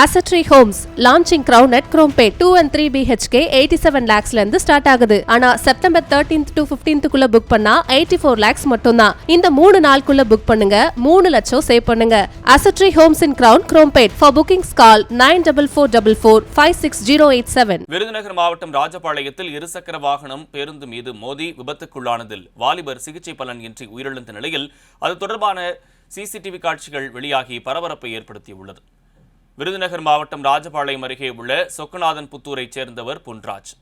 அசட்ரி homes launching crown at Chromepet two and three BHK eighty seven லேக்ஸ்ல இருந்து start ஆகுது. ஆனா September thirteenth to பிப்டீன்த்துக்குள்ள book பண்ணா eighty four lakhs மட்டும்தான் இந்த மூணு நாளுக்குள்ள புக் பண்ணுங்க. மூணு லட்சம் சேவ் பண்ணுங்க. அசட்ரி homes in crown Chromepet for bookings call nine double four double four five six zero eight seven Virudhunagar மாவட்டம் ராஜபாளையத்தில் இருசக்கர வாகனம் பேருந்து மீது மோதி விபத்துக்குள்ளானதில் வாலிபர் சிகிச்சை பலன் பலனின்றி உயிரிழந்த நிலையில் அது தொடர்பான சிசிடிவி காட்சிகள் வெளியாகி பரபரப்பை ஏற்படுத்தியுள்ளது. விருதுநகர் மாவட்டம் ராஜபாளையம் அருகே உள்ள சொக்கநாதன் புத்தூரைச் சேர்ந்தவர் பொன்ராஜ்.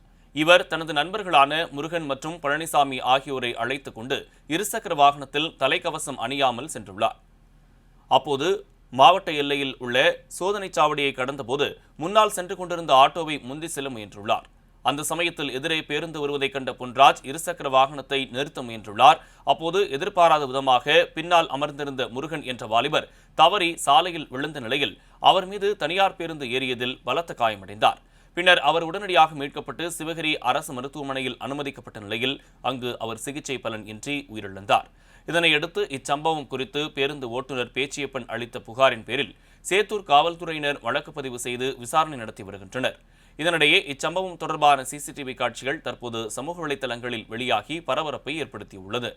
இவர் தனது நண்பர்களான முருகன் மற்றும் பழனிசாமி ஆகியோரை அழைத்து கொண்டு இருசக்கர வாகனத்தில் தலைக்கவசம் அணியாமல் சென்றுள்ளார். அப்போது மாவட்ட எல்லையில் உள்ள சோதனைச் சாவடியை கடந்தபோது முன்னால் சென்று கொண்டிருந்த ஆட்டோவை முந்தி செல்ல முயன்றுள்ளார். அந்த சமயத்தில் எதிரே பேருந்து வருவதைக் கண்ட பொன்ராஜ் இருசக்கர வாகனத்தை நிறுத்த முயன்றுள்ளார். அப்போது எதிர்பாராத விதமாக பின்னால் அமர்ந்திருந்த முருகன் என்ற வாலிபர் தவறி சாலையில் விழுந்த நிலையில் அவர் மீது தனியார் பேருந்து ஏறியதில் பலத்த காயமடைந்தார். பின்னர் அவர் உடனடியாக மீட்கப்பட்டு சிவகிரி அரசு மருத்துவமனையில் அனுமதிக்கப்பட்ட நிலையில் அங்கு அவர் சிகிச்சை பலன் இன்றி உயிரிழந்தார். இதனையடுத்து இச்சம்பவம் குறித்து பேருந்து ஓட்டுநர் பேச்சியப்பன் அளித்த புகாரின் பேரில் சேத்தூர் காவல்துறையினர் வழக்கு பதிவு செய்து விசாரணை நடத்தி வருகின்றனர். இதனிடையே இச்சம்பவம் தொடர்பான சிசிடிவி காட்சிகள் தற்போது சமூக வலைதளங்களில் வெளியாகி பரபரப்பை ஏற்படுத்தியுள்ளது.